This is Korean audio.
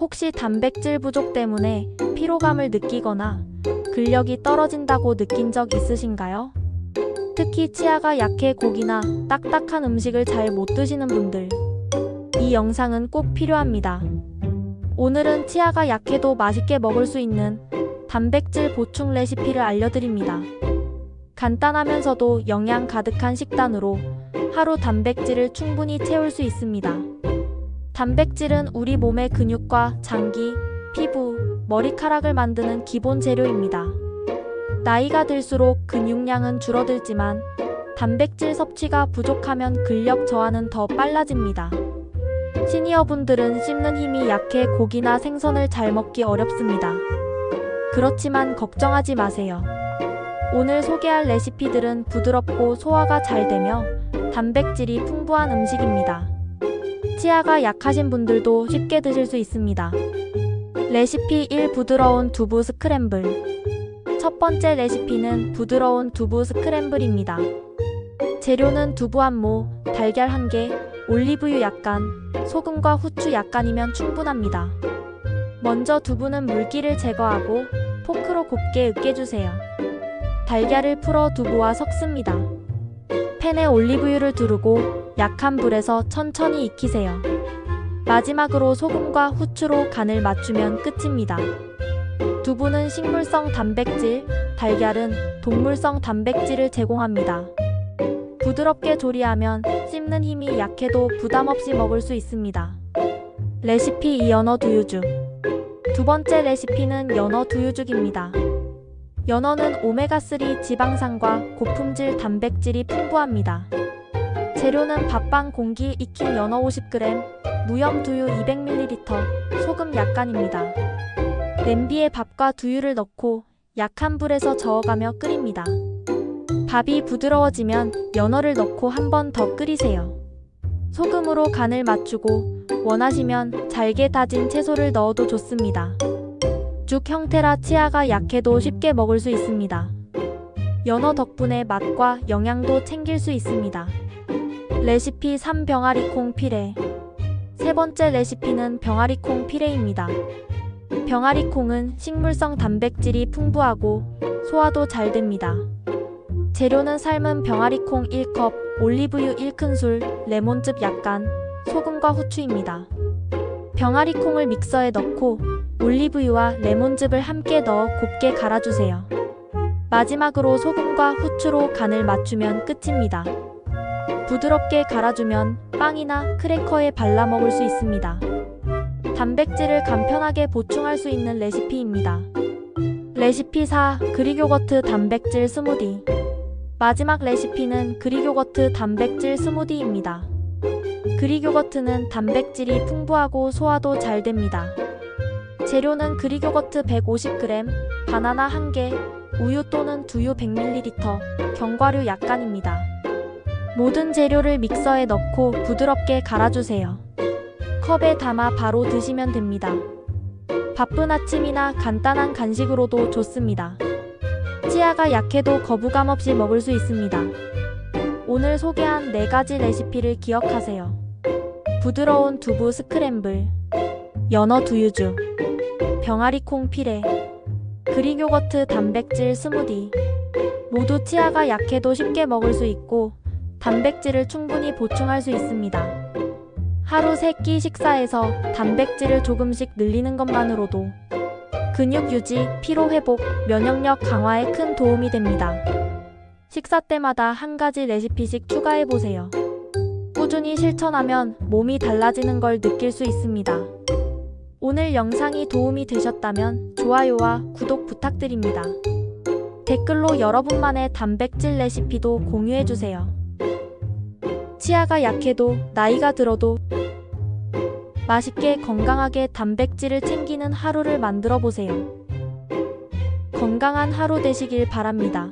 혹시 단백질 부족 때문에 피로감을 느끼거나 근력이 떨어진다고 느낀 적 있으신가요? 특히 치아가 약해 고기나 딱딱한 음식을 잘 못 드시는 분들. 이 영상은 꼭 필요합니다. 오늘은 치아가 약해도 맛있게 먹을 수 있는 단백질 보충 레시피를 알려드립니다. 간단하면서도 영양 가득한 식단으로 하루 단백질을 충분히 채울 수 있습니다. 단백질은 우리 몸의 근육과 장기, 피부, 머리카락을 만드는 기본 재료입니다. 나이가 들수록 근육량은 줄어들지만 단백질 섭취가 부족하면 근력 저하는 더 빨라집니다. 시니어분들은 씹는 힘이 약해 고기나 생선을 잘 먹기 어렵습니다. 그렇지만 걱정하지 마세요. 오늘 소개할 레시피들은 부드럽고 소화가 잘 되며 단백질이 풍부한 음식입니다. 치아가 약하신 분들도 쉽게 드실 수 있습니다. 레시피 1 부드러운 두부 스크램블 첫 번째 레시피는 부드러운 두부 스크램블입니다. 재료는 두부 한 모, 달걀 한 개, 올리브유 약간, 소금과 후추 약간이면 충분합니다. 먼저 두부는 물기를 제거하고 포크로 곱게 으깨주세요. 달걀을 풀어 두부와 섞습니다. 팬에 올리브유를 두르고 약한 불에서 천천히 익히세요. 마지막으로 소금과 후추로 간을 맞추면 끝입니다. 두부는 식물성 단백질, 달걀은 동물성 단백질을 제공합니다. 부드럽게 조리하면 씹는 힘이 약해도 부담 없이 먹을 수 있습니다. 레시피 2 연어 두유죽 두 번째 레시피는 연어 두유죽입니다. 연어는 오메가3 지방산과 고품질 단백질이 풍부합니다. 재료는 밥반 공기 익힌 연어 50g, 무염 두유 200ml, 소금 약간입니다. 냄비에 밥과 두유를 넣고 약한 불에서 저어가며 끓입니다. 밥이 부드러워지면 연어를 넣고 한 번 더 끓이세요. 소금으로 간을 맞추고 원하시면 잘게 다진 채소를 넣어도 좋습니다. 죽 형태라 치아가 약해도 쉽게 먹을 수 있습니다. 연어 덕분에 맛과 영양도 챙길 수 있습니다. 레시피 3 병아리콩 피레 세 번째 레시피는 병아리콩 피레입니다. 병아리콩은 식물성 단백질이 풍부하고 소화도 잘 됩니다. 재료는 삶은 병아리콩 1컵, 올리브유 1큰술, 레몬즙 약간, 소금과 후추입니다. 병아리콩을 믹서에 넣고 올리브유와 레몬즙을 함께 넣어 곱게 갈아주세요. 마지막으로 소금과 후추로 간을 맞추면 끝입니다. 부드럽게 갈아주면 빵이나 크래커에 발라 먹을 수 있습니다. 단백질을 간편하게 보충할 수 있는 레시피입니다. 레시피 4 그릭요거트 단백질 스무디 마지막 레시피는 그릭요거트 단백질 스무디입니다. 그릭요거트는 단백질이 풍부하고 소화도 잘 됩니다. 재료는 그릭 요거트 150g, 바나나 1개, 우유 또는 두유 100ml, 견과류 약간입니다. 모든 재료를 믹서에 넣고 부드럽게 갈아주세요. 컵에 담아 바로 드시면 됩니다. 바쁜 아침이나 간단한 간식으로도 좋습니다. 치아가 약해도 거부감 없이 먹을 수 있습니다. 오늘 소개한 4가지 레시피를 기억하세요. 부드러운 두부 스크램블, 연어 두유죽, 병아리콩 피레, 그릭 요거트 단백질 스무디. 모두 치아가 약해도 쉽게 먹을 수 있고 단백질을 충분히 보충할 수 있습니다. 하루 3끼 식사에서 단백질을 조금씩 늘리는 것만으로도 근육 유지, 피로 회복, 면역력 강화에 큰 도움이 됩니다. 식사 때마다 한 가지 레시피씩 추가해 보세요. 꾸준히 실천하면 몸이 달라지는 걸 느낄 수 있습니다. 오늘 영상이 도움이 되셨다면 좋아요와 구독 부탁드립니다. 댓글로 여러분만의 단백질 레시피도 공유해 주세요. 치아가 약해도 나이가 들어도 맛있게 건강하게 단백질을 챙기는 하루를 만들어 보세요. 건강한 하루 되시길 바랍니다.